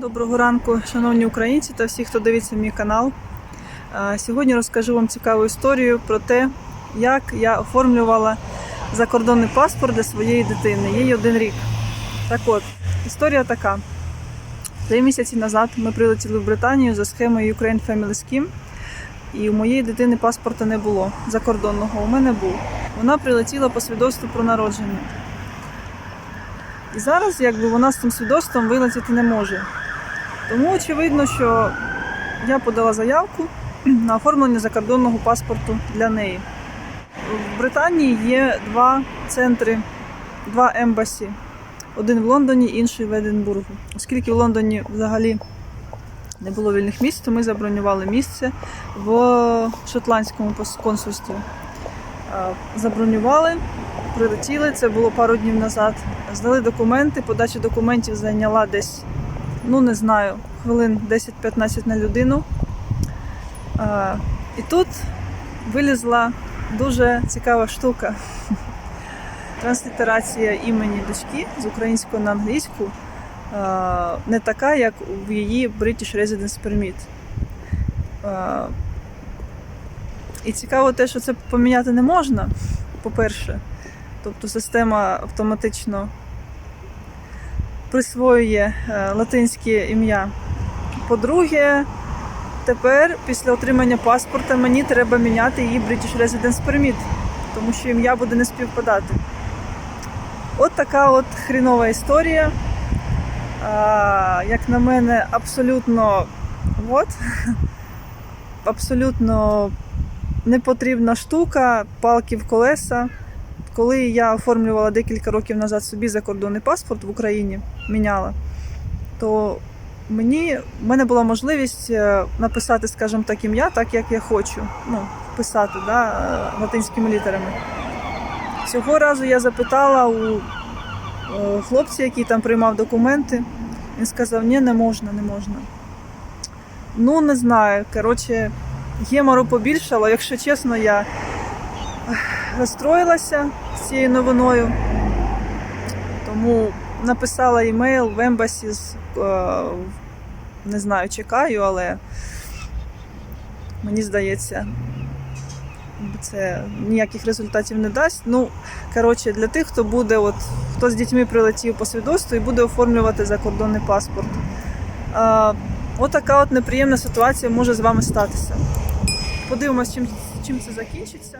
Доброго ранку, шановні українці та всі, хто дивиться мій канал. Е, Сьогодні розкажу вам цікаву історію про те, як я оформлювала закордонний паспорт для своєї дитини. Їй один рік. Так от, історія така. Три місяці назад ми прилетіли в Британію за схемою Ukraine Family Scheme, і у моєї дитини паспорта не було закордонного. У мене був. Вона прилетіла по свідоцтву про народження. І зараз якби вона з цим свідоцтвом вилетіти не може. Тому очевидно, що я подала заявку на оформлення закордонного паспорту для неї. В Британії є два центри, два ембасі. Один в Лондоні, інший в Единбургу. Оскільки в Лондоні взагалі не було вільних місць, то ми забронювали місце в шотландському консульстві. Е, Забронювали, прилетіли, це було пару днів назад. Здали документи, подача документів зайняла десь, ну не знаю, хвилин 10-15 на людину. І тут вилізла дуже цікава штука. Транслітерація імені дочки з української на англійську не така, як в її British Residence Permit. І цікаво те, що це поміняти не можна, по-перше. Тобто система автоматично присвоює е, латинське ім'я. По-друге, тепер після отримання паспорта мені треба міняти її British Residence Permit, тому що ім'я буде не співпадати. От така от хрінова історія. А, як на мене, абсолютно от, абсолютно непотрібна штука, палки в колеса. Коли я оформлювала декілька років назад собі закордонний паспорт в Україні, міняла, то мені в мене була можливість е, написати, скажімо так, ім'я, так як я хочу. Ну, писати да, е, латинськими літерами. Цього разу я запитала у е, хлопця, який там приймав документи. Він сказав, ні, не можна, не можна. Ну, не знаю. Коротше, гемору побільшало. Якщо чесно, я розстроїлася цією новиною. Тому написала емейл в ембасі, е, не знаю, чекаю, але мені здається, це ніяких результатів не дасть. Ну, коротше, для тих, хто буде, от, хто з дітьми прилетів по свідоцтву і буде оформлювати закордонний паспорт. Е, Отака от неприємна ситуація може з вами статися. Подивимось, чим, чим це закінчиться.